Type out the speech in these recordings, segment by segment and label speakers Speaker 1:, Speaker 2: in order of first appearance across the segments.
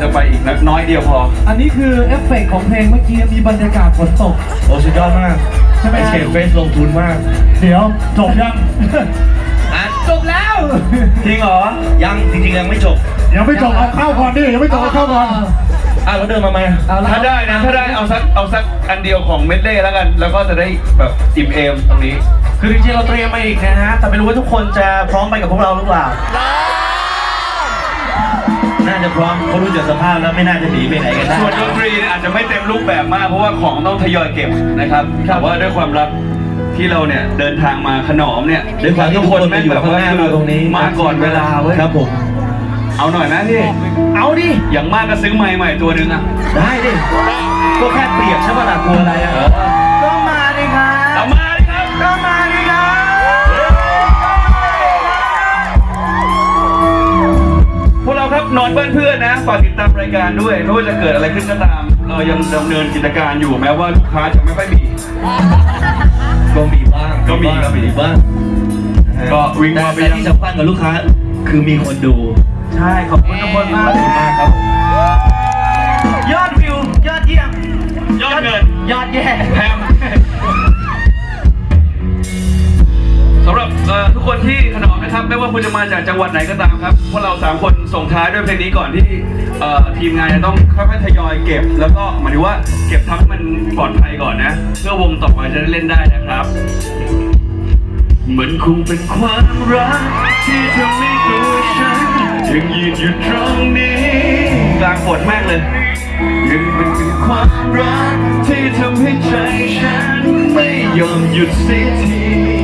Speaker 1: เราไปได้เราจะไปอีกน้อยเดียวพอ
Speaker 2: อันนี้คือเอฟเฟกต์ของเพลงเมื่อกี้มีบรรยากาศฝนตก
Speaker 3: โอ้สุดยอดมาก
Speaker 2: ใช่ไหม
Speaker 3: ไอเชนเฟสลงทุนมาก
Speaker 2: เดี๋ยวจบยัง
Speaker 3: อะ
Speaker 2: จบแล้ว
Speaker 3: จริงเหรอ ยังจริงๆยังไม่จบ
Speaker 2: ยังไม่จบเอาเข้าก่อนดิยังไม่จบเอาเข้าก่อน
Speaker 3: อะแล้วเดินมาไหม
Speaker 2: เอาละ
Speaker 1: ถ้าได้นะถ้าได้เอาสักเอาสักอันเดียวของเมดเล่แล้วกัน แล้วก็จะได้แบบอิ่มเอมตรงนี้
Speaker 3: คือจริงๆเราเตรียมมาอีกนะฮะ แต่ไม่รู้ว่าทุกคนจะพร้อมไปกับพวกเราหรือเปล่า น่าจะพร้อมเขารู้จักสภาพแล้วไม่น่าจะหนีไปไหนกันได้
Speaker 1: ส่วนดนตรีเนี่ยอาจจะไม่เต็มรูปแบบมากเพราะว่าของต้องทยอยเก็บนะครับแต่ว่าด้วยความรักที่เราเนี่ยเดินทางมาขนอมเนี่ย
Speaker 3: ด้วยความที่ทุกคนมาอยู่ข้างหน้าเราตรงนี้
Speaker 1: มาก่อนเวลาเว้ย
Speaker 3: ครับผม
Speaker 1: เอาหน่อยนะพี่
Speaker 3: เอาดิ
Speaker 1: อย่างมากก็ซื้อไม้ใหม่ตัวหนึงอะ
Speaker 3: ได้ดิก็แค่เปรียบใช่ป่ะล่ะกลัวอะไรอะ
Speaker 1: นอนบ้านเพื่อนนะฝากติดตามรายการด้วยไม่ว่าจะเกิดอะไรขึ้นก็ตาม เรายังดำเนินกิจการอยู่แม้ว่าลูกค้าจะไม่ค่อยมี
Speaker 3: ก็มีบ้าง
Speaker 1: ก็มีก็มี
Speaker 3: บ้าง
Speaker 1: ก็วิ่ง
Speaker 3: แต่
Speaker 1: มาไป
Speaker 3: แต่
Speaker 1: ยัง
Speaker 3: ที่สำคัญกับลูกค้า คือมีคนดู ใช่ขอบคุณทุกคนมาก
Speaker 1: ขอบคุณมากครับ
Speaker 3: ว่า
Speaker 1: คุณจะมาจากจังหวัดไหนก็ตามครับ พวกเราสามคนส่งท้ายด้วยเพลงนี้ก่อนที่เอ่อทีมงานจะต้องค่อยๆทยอยเก็บ แล้วก็หมายถึงว่าเก็บทำให้มันปลอดภัยก่อนนะ เพื่อวงต่อไปจะได้เล่นได้นะครับ มันคงเป็นความรักที่ทำให้ตัวฉันยังยืนอยู่ตรงนี้กลางฝนมากเลยยังเป็นความรักที่ทำให้ใจฉันไม่ยอมหยุดเสียที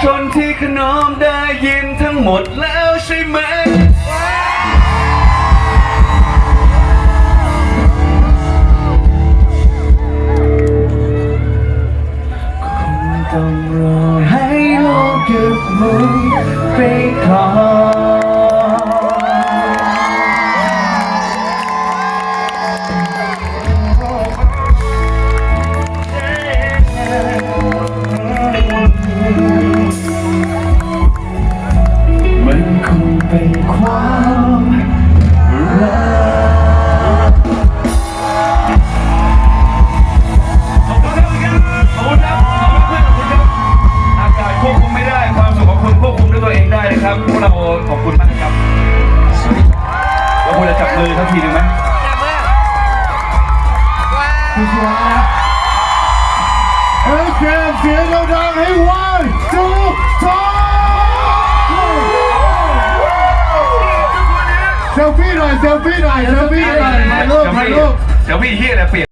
Speaker 1: ที่ขนอม
Speaker 4: ได้ยินทั้งหมดแล้วใช่ไหม คง
Speaker 1: ต้องรอให้โลกหยุดหมุนไปก่อ
Speaker 4: อทักทีหนึ่งไหม
Speaker 1: คุณชัวร์นะ
Speaker 5: เอ้ยเสียนเสียงดังๆให้วันจูสองเซลฟี่หน่อยเซลฟี่หน่อยเซลฟี่หน่อยถ่ายรูปถ่ายรูป
Speaker 4: เดี๋ยวพี่เฮียอะไรเปลี่ยน